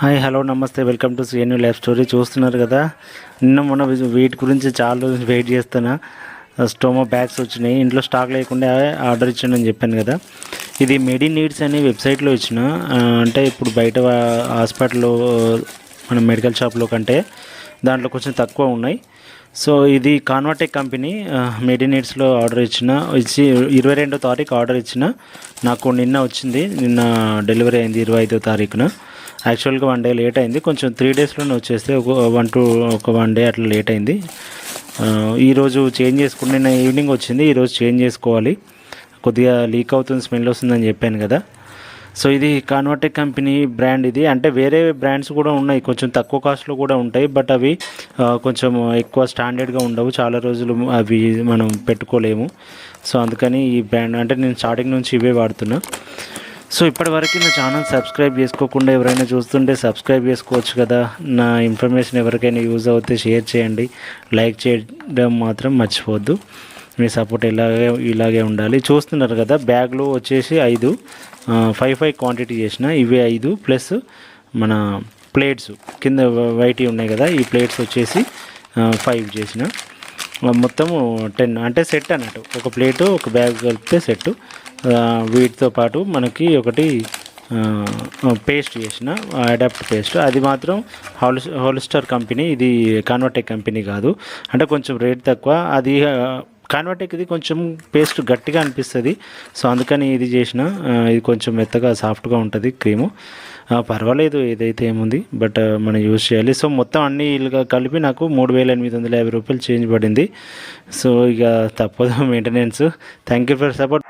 Hi hello నమస్తే welcome to CNU life story. చూస్తున్నారు కదా? నిన్న మొన్న వీటి గురించి చాలా రోజులు వెయిట్ చేస్తున్నా. స్టోమో బ్యాగ్స్ వచ్చినాయి. ఇంట్లో స్టాక్ లేకుండా ఆర్డర్ ఇచ్చానని చెప్పాను కదా. ఇది మెడి నీడ్స్ అనే వెబ్సైట్లో ఇచ్చిన. అంటే ఇప్పుడు బయట హాస్పిటల్లో మన మెడికల్ షాప్లో కంటే దాంట్లో కొంచెం తక్కువ ఉన్నాయి. సో ఇది కాన్వర్టెక్ కంపెనీ మెడినేట్స్లో ఆర్డర్ ఇచ్చిన. ఇచ్చి ఇరవై రెండో తారీఖు ఆర్డర్ ఇచ్చిన. నాకు నిన్న వచ్చింది. నిన్న డెలివరీ అయింది ఇరవై ఐదో తారీఖున. యాక్చువల్గా వన్ డే లేట్ అయింది. కొంచెం త్రీ డేస్లోనే వచ్చేస్తే ఒక వన్ టూ ఒక వన్ డే అట్లా లేట్ అయింది. ఈరోజు చేంజ్ చేసుకుని నిన్న ఈవినింగ్ వచ్చింది. ఈరోజు చేంజ్ చేసుకోవాలి. కొద్దిగా లీక్ అవుతుంది స్మెల్ వస్తుందని చెప్పాను కదా. సో ఇది కాన్వర్టెక్ కంపెనీ బ్రాండ్ ఇది. అంటే వేరే బ్రాండ్స్ కూడా ఉన్నాయి. కొంచెం తక్కువ కాస్ట్లో కూడా ఉంటాయి. బట్ అవి కొంచెం ఎక్కువ స్టాండర్డ్గా ఉండవు. చాలా రోజులు అవి మనం పెట్టుకోలేము. సో అందుకని ఈ బ్రాండ్ అంటే నేను స్టార్టింగ్ నుంచి ఇవే వాడుతున్నా. సో ఇప్పటివరకు నా ఛానల్ సబ్స్క్రైబ్ చేసుకోకుండా ఎవరైనా చూస్తుంటే సబ్స్క్రైబ్ చేసుకోవచ్చు కదా. నా ఇన్ఫర్మేషన్ ఎవరికైనా యూజ్ అవుతే షేర్ చేయండి. లైక్ చేయడం మాత్రం మర్చిపోవద్దు. మీ సపోర్ట్ ఇలాగే ఇలాగే ఉండాలి. చూస్తున్నారు కదా బ్యాగ్లో వచ్చేసి ఐదు ఫైవ్ ఫైవ్ క్వాంటిటీ చేసిన ఇవి ఐదు ప్లస్ మన ప్లేట్స్ కింద వైటీ ఉన్నాయి కదా ఈ ప్లేట్స్ వచ్చేసి ఫైవ్ చేసిన. మొత్తము టెన్ అంటే సెట్ అన్నట్టు. ఒక ప్లేటు ఒక బ్యాగ్ కలిపితే సెట్. వీటితో పాటు మనకి ఒకటి పేస్ట్ చేసిన అడాప్ట్ పేస్ట్. అది మాత్రం హాలిస్ హోల్స్టర్ కంపెనీ ఇది కాన్వర్టెక్ కంపెనీ కాదు. అంటే కొంచెం రేట్ తక్కువ. అది కాన్వర్టెక్ ఇది కొంచెం పేస్ట్ గట్టిగా అనిపిస్తుంది. సో అందుకని ఇది చేసిన ఇది కొంచెం మెత్తగా సాఫ్ట్గా ఉంటుంది క్రీము. పర్వాలేదు ఏదైతే ఏముంది బట్ మనం యూజ్ చేయాలి. సో మొత్తం అన్ని కలిపి నాకు మూడు వేల ఎనిమిది వందల యాభై రూపాయలు చేంజ్ పడింది. సో ఇక తప్పదు maintenance thank you for support